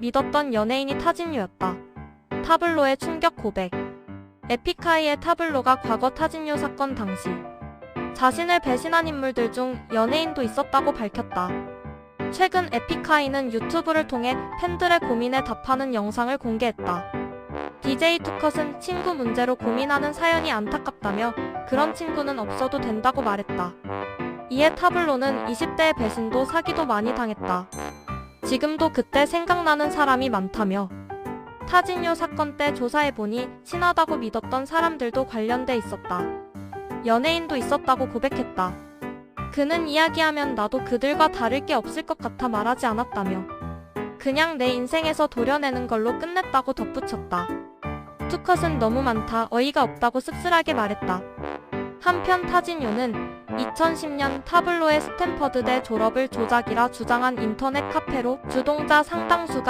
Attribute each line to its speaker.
Speaker 1: 믿었던 연예인이 타진유였다. 타블로의 충격 고백. 에픽하이의 타블로가 과거 타진유 사건 당시 자신을 배신한 인물들 중 연예인도 있었다고 밝혔다. 최근 에픽하이는 유튜브를 통해 팬들의 고민에 답하는 영상을 공개했다. DJ 투컷은 친구 문제로 고민하는 사연이 안타깝다며 그런 친구는 없어도 된다고 말했다. 이에 타블로는 20대의 배신도 사기도 많이 당했다. 지금도 그때 생각나는 사람이 많다며 타진요 사건 때 조사해보니 친하다고 믿었던 사람들도 관련돼 있었다. 연예인도 있었다고 고백했다. 그는 이야기하면 나도 그들과 다를 게 없을 것 같아 말하지 않았다며 그냥 내 인생에서 도려내는 걸로 끝냈다고 덧붙였다. 투컷은 너무 많다 어이가 없다고 씁쓸하게 말했다. 한편 타진요는 2010년 타블로의 스탠퍼드대 졸업을 조작이라 주장한 인터넷 카페로 주동자 상당수가